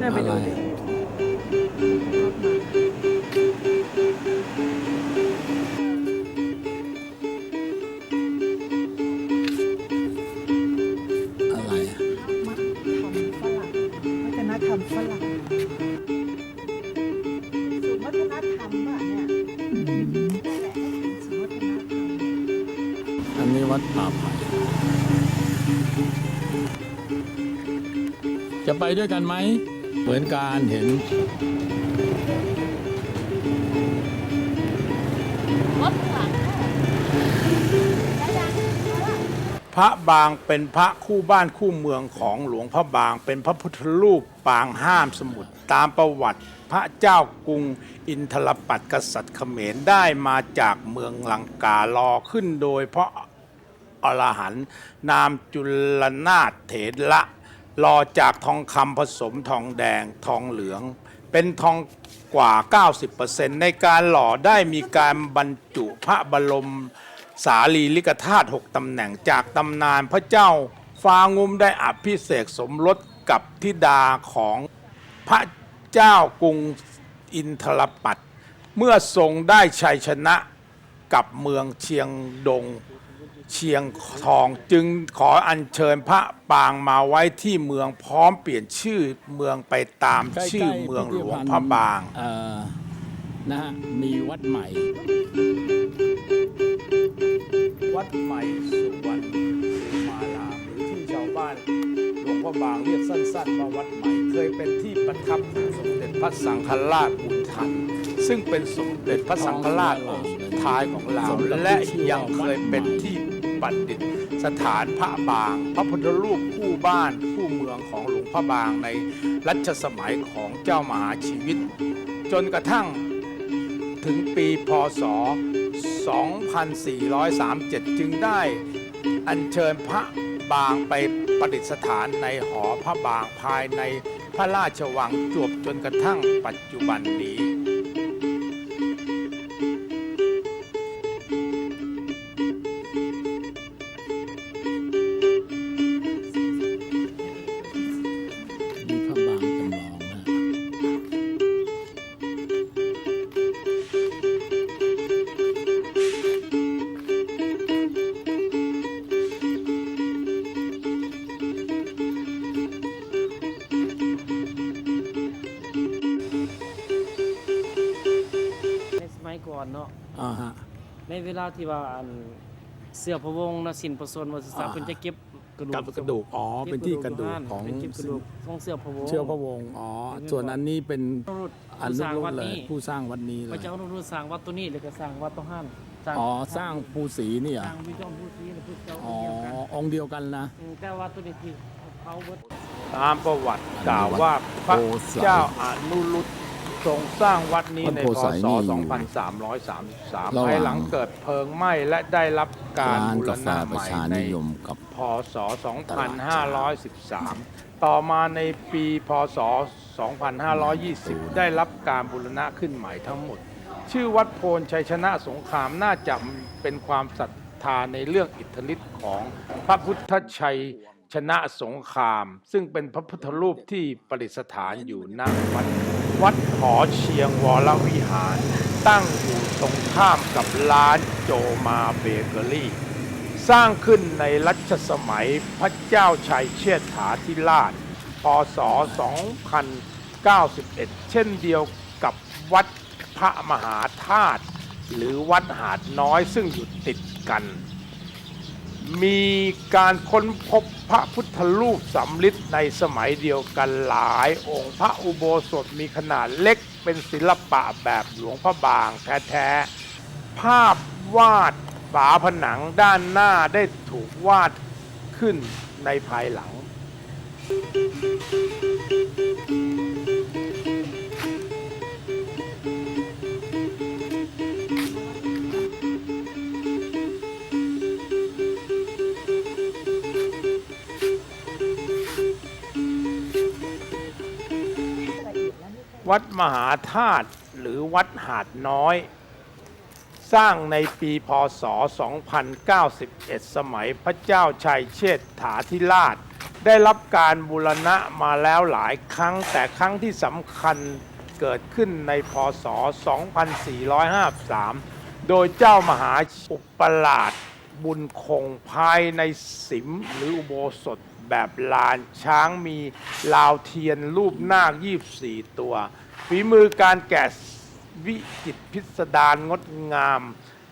น่าไปดูดิอะไรอะมัดทำฝรั่งวัฒนธรรมฝรั่งศูนย์วัฒนธรรมป่ะเนี่ยนั่นแหละศูนย์วัฒนธรรม อันนี้วัดป่าไผ่จะไปด้วยกันไหม มือนการเห็นพระบางเป็นพระคู่บ้านคู่เมืองของหลวงพระบาง เป็นพระพุทธรูปปางห้ามสมุทรตามประวัติ พระเจ้ากรุงอินทรปัตย์กษัตริย์เขมรได้มาจากเมืองลังการอขึ้นโดยพระอรหันต์นามจุลนาถเถระ รอจากทองคำผสมทองแดงทองเหลือง เป็นทองกว่า 90%ในการหล่อได้มีการบรรจุพระบรมสารีริกธาตุหกตำแหน่งจากตำนานพระเจ้าฟางุมได้อภิเษกสมรสกับธิดาของพระเจ้ากรุงอินทรปัตเมื่อทรงได้ชัยชนะกับเมืองเชียงดง เชียงทองจึงขออัญเชิญพระปางมาไว้ที่เมืองพร้อมเปลี่ยนชื่อเมืองไปตามใกล้ๆชื่อเมืองหลวงพระบาง เอ่อนะฮะมีวัดใหม่ วัดใหม่สุวรรณมารามหรือที่ชาวบ้านหลวงพ่อบางเรียกสั้นๆว่าวัดใหม่เคยเป็นที่ประทับของสมเด็จพระสังฆราชบุญทัน ซึ่งเป็นสมเด็จพระสังฆราชองค์สุดท้ายของเราวและยังเคยเป็นที่ ประดิษฐานพระบาง พระพุทธรูปคู่บ้านคู่เมืองของหลวงพ่อบางในรัชสมัยของเจ้ามหาชีวิต จนกระทั่งถึงปีพศ 2437 จึงได้อัญเชิญพระบางไปประดิษฐานในหอพระบางภายในพระราชวังจวบจนกระทั่งปัจจุบันนี้ ที่ว่าอันเสื้อพระวงศ์นะสินประสนวัสสาอ่าเพิ่นจะเก็บกระดูกกับกระดูกอ๋อเป็นที่กระดูกของเป็นเก็บกระดูกของเสื้อพระวงศ์เชื่อพระวงศ์อ๋อส่วนอันนี้เป็นรุ่นอันผู้สร้างรุ่วัดนเลยนี้ผู้สร้างวัดนี้เลพระยเจ้ารุ่นสร้างวัดตัวนี้แล้วก็สร้างวัดตัวห้านอ๋อสร้างภูสีนี่เหรสอะร้างวิจอมผู้ซีและผู้เจ้าอ๋อเดียวกันองค์เดียวกันนะมแต่ว่าตัวนี้ที่เขาเบิดตามประวัติกล่าวว่าพระเจ้าอนุรุต ทรงสร้างวัดนี้ในวัดโพพไสศนี่อยู่2333ระหว่างภายหลังเกิดเพลิงไหม้และได้รับการร้านบูรกาแฟณะปใหระม่ชาในนิยมกับพศ 2513 ต่อมาในปีพศ 2520 ได้รับการบูรณะขึ้นใหม่ทั้งหมด ชื่อวัดโพนชัยชนะสงครามน่าจะเป็นความศรัทธาในเรื่องอิทธิฤทธิ์ของพระพุทธชัยชนะสงคราม ซึ่งเป็นพระพุทธรูปที่ประดิษฐานอยู่ณวัด วัดหอเชียงวรวิหาร ตั้งอยู่ตรงข้ามกับร้านโจมาเบเกอรี่ สร้างขึ้นในรัชสมัยพระเจ้าชัยเชษฐาธิราช พศ 2091 เช่นเดียวกับวัดพระมหาธาตุหรือวัดหาดน้อยซึ่งอยู่ติดกัน มีการค้นพบพระพุทธรูปสำริดในสมัยเดียวกันหลายองค์พระอุโบสถมีขนาดเล็กเป็นศิลปะแบบหลวงพระบางแท้ๆภาพวาดฝาผนังด้านหน้าได้ถูกวาดขึ้นในภายหลัง วัดมหาธาตุหรือวัดหาดน้อย สร้างในปีพศ 2091 สมัยพระเจ้าชัยเชษฐาธิราช ได้รับการบูรณะมาแล้วหลายครั้งแต่ครั้งที่สำคัญเกิดขึ้นในพศ 2453 โดยเจ้ามหาอุปราชบุญคงภายในสิมหรืออุโบสถ แบบลานช้างมีลาวเทียนรูปนาค24ตัวฝีมือการแกะวิจิตรพิสดารงดงาม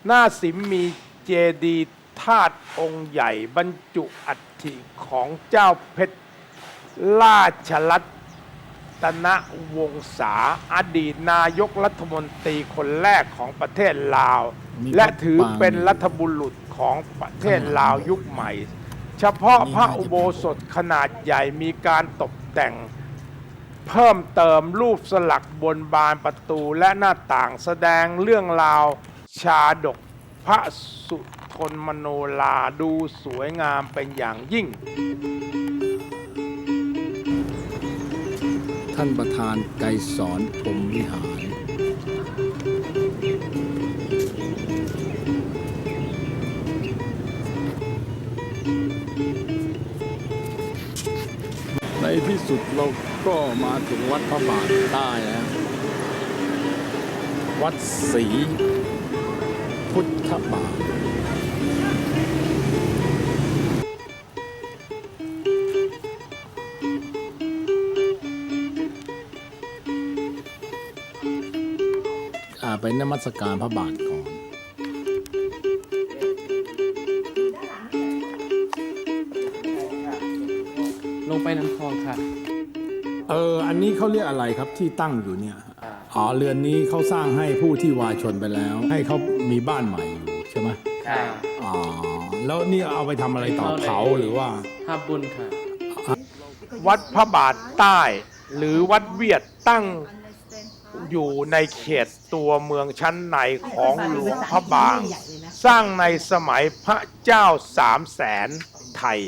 หน้าสิมมีเจดีธาตุองค์ใหญ่บรรจุอัฐิของเจ้าเพชรราชรัตนวงศาอดีตนายกรัฐมนตรีคนแรกของประเทศลาว และถือเป็นรัฐบุรุษของประเทศลาวยุคใหม่ เฉพาะพระอุโบสถขนาดใหญ่มีการตกแต่ง เพิ่มเติมรูปสลักบนบานประตูและหน้าต่างแสดงเรื่องราวชาดกพระสุทนมโนลาดูสวยงามเป็นอย่างยิ่ง ท่านประธานไกรสอนพรหมวิหาร ในที่สุดเราก็มาถึงวัดพระบาทใต้แล้ววัดศรีพุทธบาทไปนมัสการพระบาท เขาเรียกอะไรครับที่ตั้งอยู่เนี่ยอ๋อเรือนนี้เขาสร้างให้ผู้ที่วายชนไปแล้ว ให้เขามีบ้านใหม่อยู่ใช่ไหมค่ะอ๋อแล้วนี่เอาไปทำอะไรต่อเขาหรือว่าภาพบุญค่ะ วัดพระบาทใต้ หรือวัดเวียดตั้งอยู่ในเขตตัวเมืองชั้นในของหลวงพระบาง สร้างในสมัยพระเจ้าสามแสน ไทย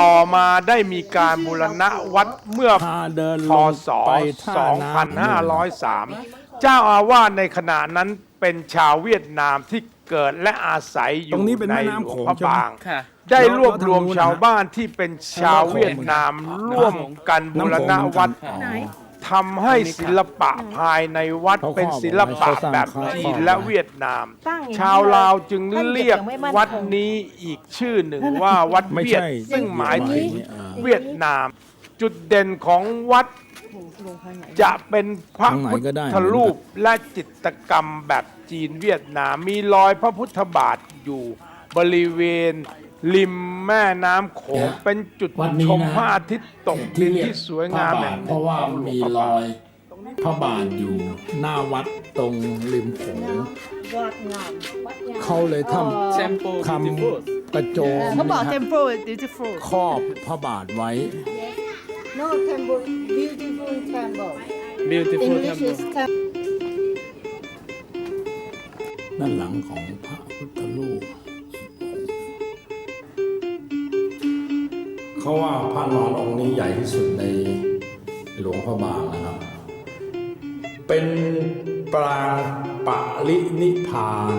ต่อมาได้มีการบูรณะวัดเมื่อพาเดินพลงศไปท่าน้ำ2503 เจ้าอาวาสในขณะนั้นเป็นชาวเวียดนามที่เกิดและอาศัยอตรยู่งนี้เป็นในแม่หลน้ำวโขงงพระใช่ไหมบางค่ะได้รวบรวมแล้วทางนู้นนะชาวบ้านที่เป็นชาวเวียดนามร่วมกันบูรณะวัดอ๋อ ทำให้ศิลปะภายในวัดเขาครอบเป็นศิลปะเขาสร้างแบบเขาจีครอนบและเวียดนามตั้งอย่างนี้ชาวลาวจึงท่านเรียกยังไม่มั่นคงวัดนี้อีกชื่อหนึ่งว่าวัดไม่เวียดใช่ซึ่งหมายถึงอ่าเวียดนาม จุดเด่นของวัดลงข้างไหนจะเป็นพระทางไหนพุทก็ได้ธรูปและจิตรกรรมแบบจีนเวียดนามมีรอยพระพุทธบาทอยู่บริเวณ ริมแม่น้ำโขงเนี่ยเป็นจุดวัดนี้ชมนะพระอาทิตย์ตกดินที่สวยงามพระแห่บาทงเพราะว่าของหลวงมีพระรบาอทยพระบาทอยู่หน้าวัดตรงริมโขงยอดงามวัดงามเขาเลยทแชมพูำคบิวตี้ฟูดำกระโจมเขาบอก นะครั temple beautiful ครอบพระบาทไว้ no temple beautiful temple บิวตี้ฟูด English is temple ด้านหลังของพระพุทธรูป เขาว่าพระนอนองค์นี้ใหญ่ที่สุดในหลวงพระบางนะครับ เป็นปรางปรินิพาน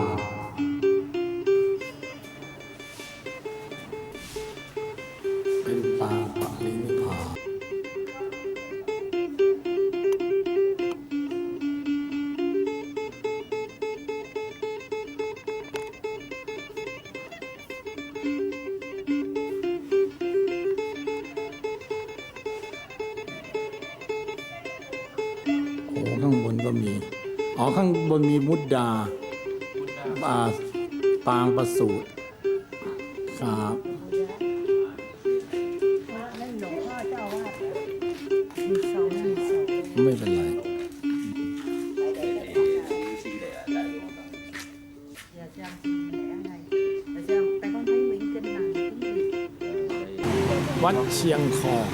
ดาอ่าปางประสูตรครับนั่นหลวงพ่อเจ้าอาวาสมีสองมีสองไม่เป็นไร giờ cho mẹ này giờ cho tại con thấy Nguyễn Kinh là tiếng Việt วัดเชียงคอง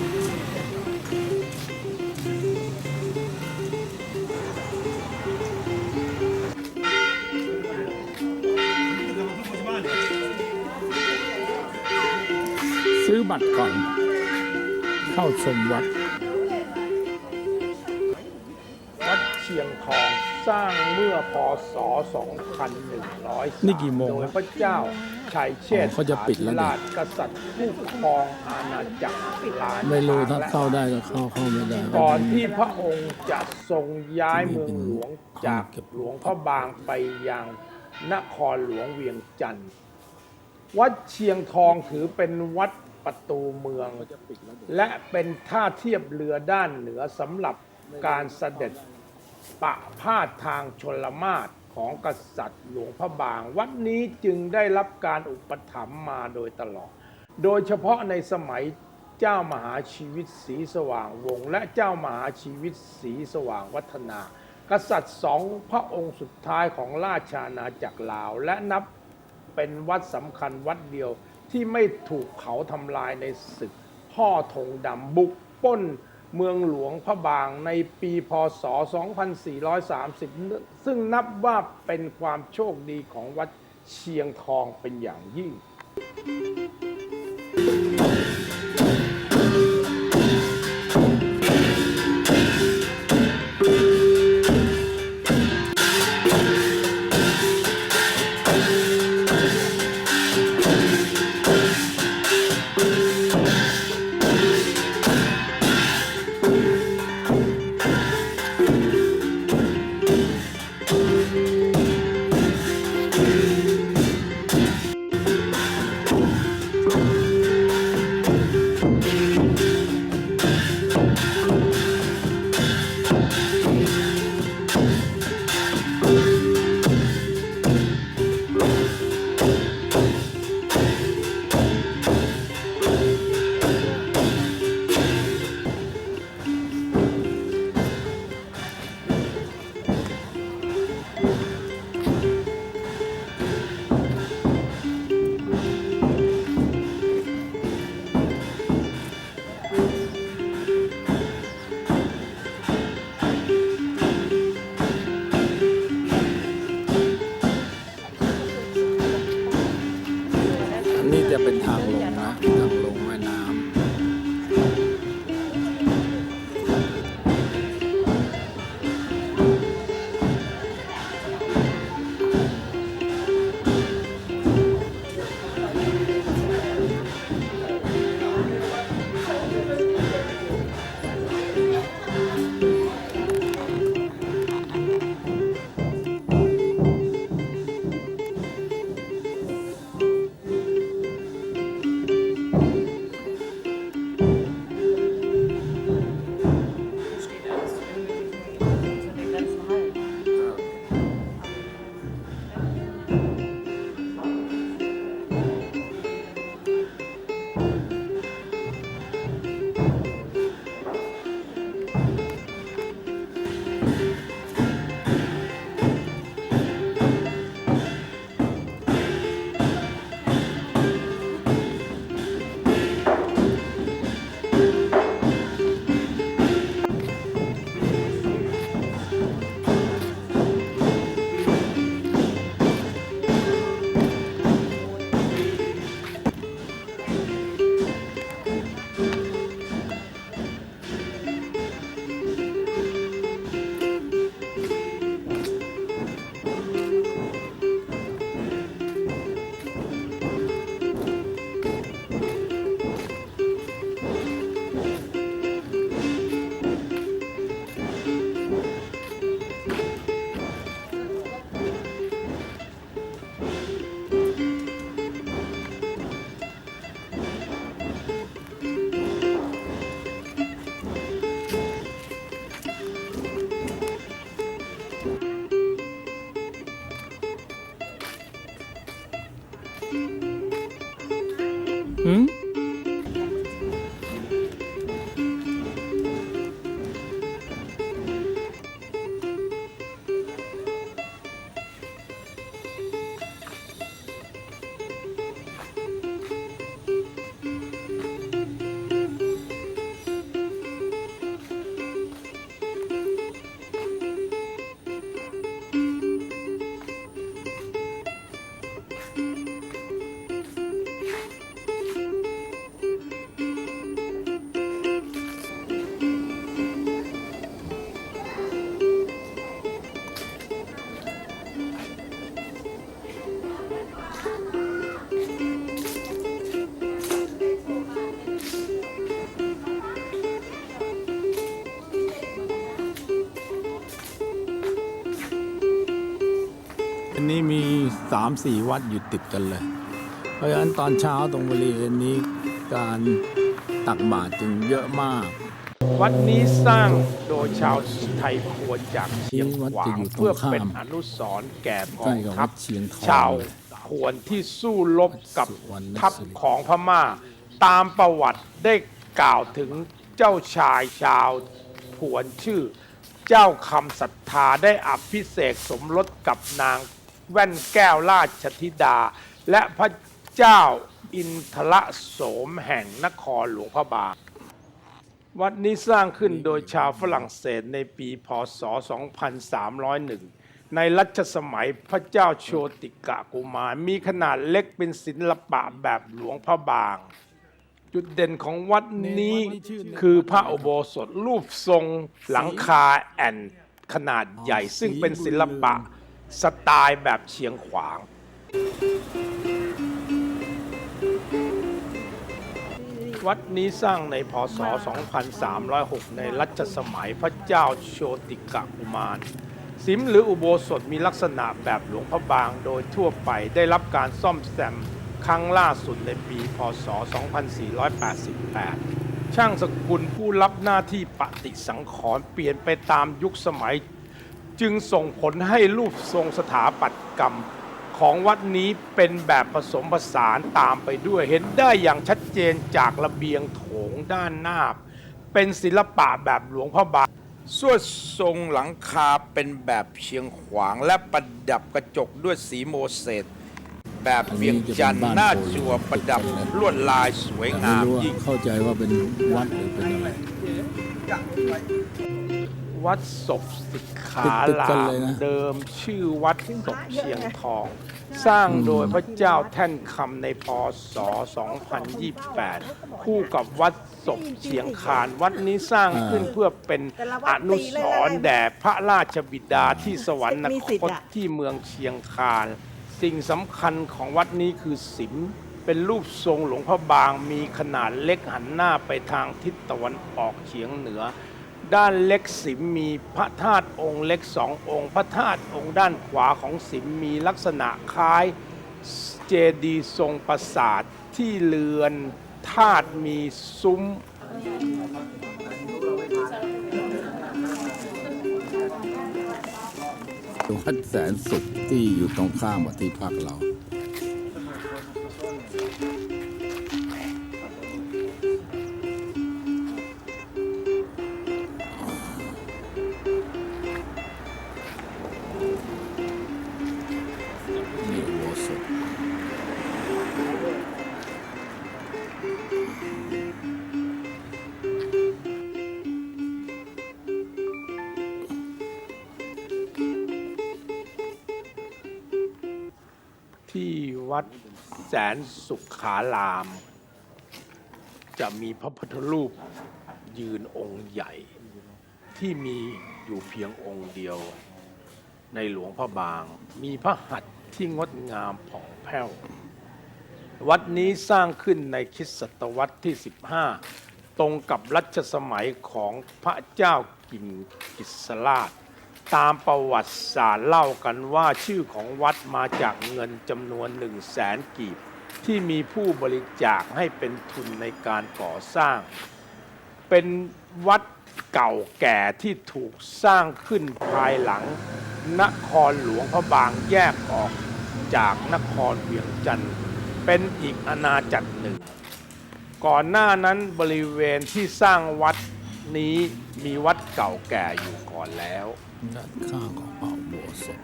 ซื้อบัตรก่อน เข้าชมวัด วัดเชียงทองสร้างเมื่อพศ 2100นี่กี่โมงโดแล้ยวพระเจ้าชัยเชษอ๋อเขาจะปิดแล้วดิราชกษัตริย์ผู้ครองอาณาจักรหลานไม่รู้ถ้าและเข้าได้ก็เข้าเข้าไม่ได้ ก่อนที่พระองค์จะทรงย้ายเมืองหลวงจากหลวงพระบางไปยังนครหลวงเวียงจันทร์วัดเชียงทองถือเป็นวัด ประตูเมือง และเป็นท่าเทียบเรือด้านเหนือสำหรับการเสด็จปะพาดทางชนละมาศของกษัตริย์หลวงพระบาง วัดนี้จึงได้รับการอุปถัมภ์มาโดยตลอด โดยเฉพาะในสมัยเจ้ามหาชีวิตศรีสว่างวงศ์และเจ้ามหาชีวิตศรีสว่างวัฒนา กษัตริย์สองพระองค์สุดท้ายของราชาณาจักรลาว และนับเป็นวัดสำคัญวัดเดียว ที่ไม่ถูกเขาทำลายในศึกพ่อธงดำบุกป้นเมืองหลวงพระบางในปีพศ 2430 ซึ่งนับว่าเป็นความโชคดีของวัดเชียงทองเป็นอย่างยิ่ง สามสี่วัดอยู่ติดกันเลย เพราะฉะนั้นตอนเช้าตรงบริเวณนี้การตักบาตรจึงเยอะมาก วัดนี้สร้างโดยชาวไทยพวนจากเชียงวัดขวาจะงอยู่ตรงเพื่อเป็นข้ามอนุสรณ์แก่กใกอล้งกับทัวัพดเชียงทองชาวพวนที่สู้รบกับสุวรรณทัพสิริของพม่า ตามประวัติได้กล่าวถึงเจ้าชายชาวพวนชื่อ เจ้าคำศรัทธาได้อภิเษกสมรสกับนาง แว่นแก้วราชธิดา และพระเจ้าอินทรโสมแห่งนครหลวงพระบาง วัดนี้สร้างขึ้นโดยชาวฝรั่งเศสในปีพศ 2301 ในรัชสมัยพระเจ้าโชติกะกุมาร มีขนาดเล็กเป็นศิลปะแบบหลวงพระบาง จุดเด่นของวัดนี้คือพระอุโบสถรูปทรงหลังคาแอนขนาดใหญ่ซึ่งเป็นศิลปะ สไตล์แบบเฉียงขวาง วัดนี้สร้างในพศ 2306 ในรัชสมัยพระเจ้าโชติกะกุมาร สิมหรืออุโบสถมีลักษณะแบบหลวงพระบางโดยทั่วไปได้รับการซ่อมแซมครั้งล่าสุดในปี พศ 2488 ช่างสกุลผู้รับหน้าที่ปฏิสังขรณ์เปลี่ยนไปตามยุคสมัย จึงส่งผลให้รูปทรงสถาปัตยกรรมของวัดนี้เป็นแบบผสมผสานตามไปด้วยเห็นได้อย่างชัดเจนจากระเบียงโถงด้านหน้า เป็นศิลปะแบบหลวงพ่อบางสวดทรงหลังคาเป็นแบบเชียงขวางและประดับกระจกด้วยสีโมเสสแบบเวียงจันทร์หน้าจัวประดับลวดลายสวยงามยิ่งเข้าใจว่าเป็นวัดหรือเป็นอะไร วัดศพสิกขาติดๆลากันมเลยนะ เดิมชื่อวัดศพเชียงทอง สร้างโดยพระเจ้าแท่นคำในพศ 2028 คู่กับวัดศพเชียงคาน วัดนี้สร้างขึ้นเพื่อเป็นอนุสรณ์แด่พระราชบิดาที่สวรรคตที่เมืองเชียงคาน สิ่งสำคัญของวัดนี้คือสิมเป็นรูปทรงหลวงพ่อบางมีขนาดเล็กหันหน้าไปทางทิศตะวันออกเฉียงเหนือ ด้านเล็กสิมมีพระธาตุองค์เล็กสององค์ พระธาตุองค์ด้านขวาของสิมมีลักษณะคล้ายเจดีย์ทรงปราสาทที่เรือนธาตุมีซุ้ม วัดแสนสุขที่อยู่ตรงข้ามกับที่พักเรา นสุขาราม จะมีพระพุทธรูปยืนองค์ใหญ่ ที่มีอยู่เพียงองค์เดียว ในหลวงพระบาง มีพระหัตถ์ที่งดงามผ่องแผ้ว วัดนี้สร้างขึ้นในคริสตศตวรรษที่ 15 ตรงกับรัชสมัยของพระเจ้ากินกิสราชตามประวัติศาสตร์เล่ากันว่าชื่อของวัดมาจากเงินจำนวนหนึ่งแสนกีบ ที่มีผู้บริจาคให้เป็นทุนในการก่อสร้าง เป็นวัดเก่าแก่ที่ถูกสร้างขึ้นภายหลัง นครหลวงพระบางแยกออกจากนครเวียงจันทร์เป็นอีกอาณาจักรหนึ่ง ก่อนหน้านั้นบริเวณที่สร้างวัดนี้มีวัดเก่าแก่อยู่ก่อนแล้วด้านข้างของพระอุโบสถ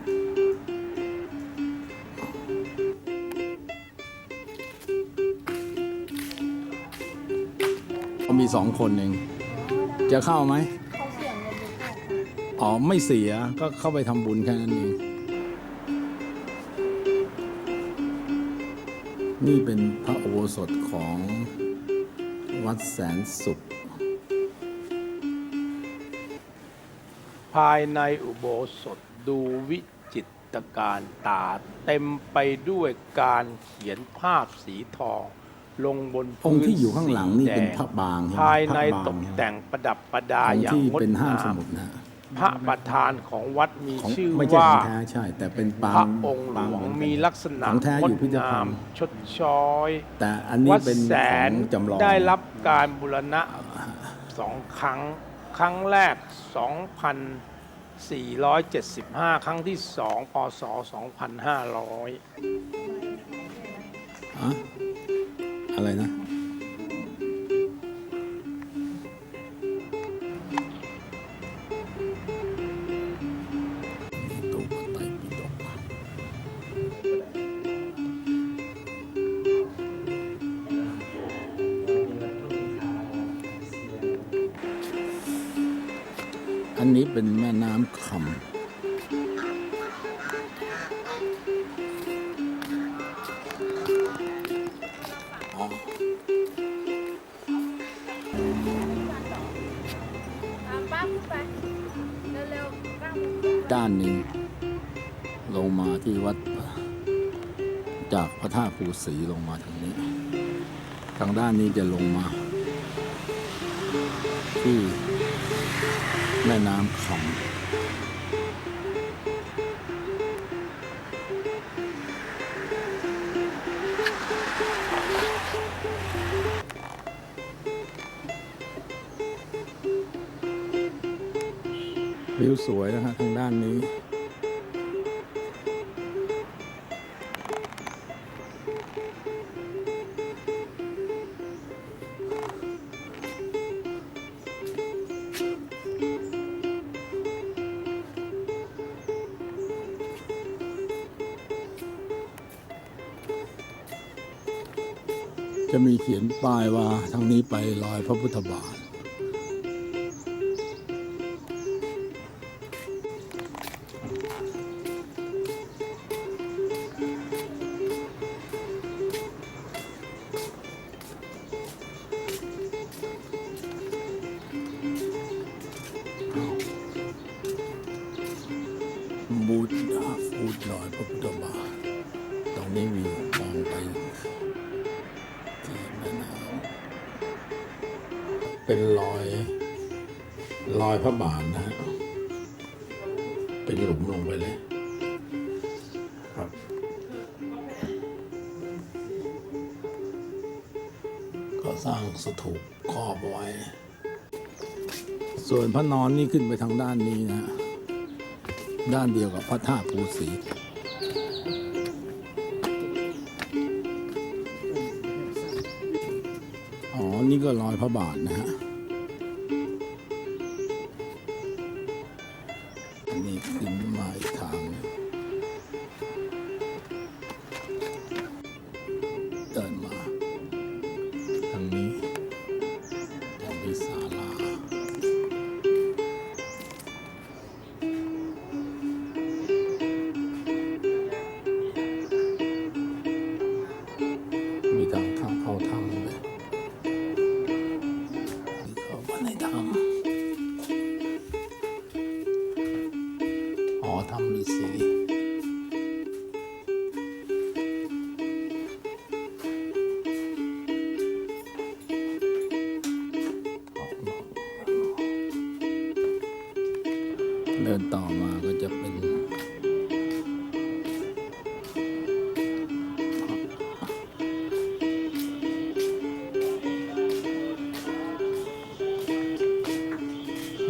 มีสองคนเอง จะเข้าไหม เขาเสียเงินไปก่อนอ๋อ ไม่เสียก็เข้าไปทำบุญแค่นั้นเอง นี่เป็นพระโอุโบสถของวัดแสนสุข ภายในอุโบสถดูวิจิตรการตา เต็มไปด้วยการเขียนภาพสีทอง ลงบนองพื้ค์นที่อยู่ข้างหลังนี่เป็นสีแดพระบางใช่ไหมภายในพระบตกแต่งประดับประดาองค์อย่างที่งดเป็นห้างงาสมมุดนะฮะพระประธานของวัดมีของชื่อไม่ใช่ว่าของแท้ใช่แต่เป็นปาพระงองค์หลปางวงเหอนนมีลักษณะของแท้งอยู่ดพิพิธภังามณฑ์ชดช้อย แต่อันนี้วัดเป็นแสขอนงจำลองได้รับการบูรณะสองครั้ง ครั้งแรก 2,475 ครั้งที่สองพศ 2,500 อะไรนะานหนึ่งลงมาที่วัดจากพระธาตุภูสีลงมาทางนี้ ทางด้านนี้จะลงมา ที่แม่น้ำคำ วิวสวยนะฮะทางด้านนี้จะมีเขียนป้ายว่าทางนี้ไปรอยพระพุทธบาท นี้มีมองไปที่แม่น้ำเป็นรอยรอยพระบาทนะฮะเป็นหลุมลงไปเลยครับก็สร้างสถูปครอบไว้ ส่วนพระนอนนี่ขึ้นไปทางด้านนี้นะฮะด้านเดียวกับพระธาตุภูสี ก็รอยพระบาทนะฮะ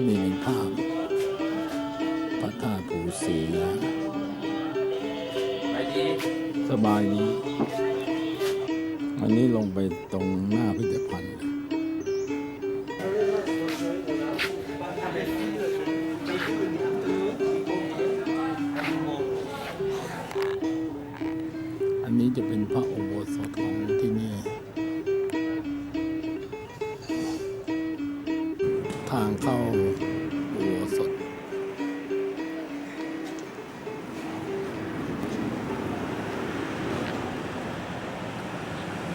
นี่เป็นภาพพระธาตุปูสีนะสบายดีอันนี้ลงไปตรงหน้าพิพิธภัณฑ์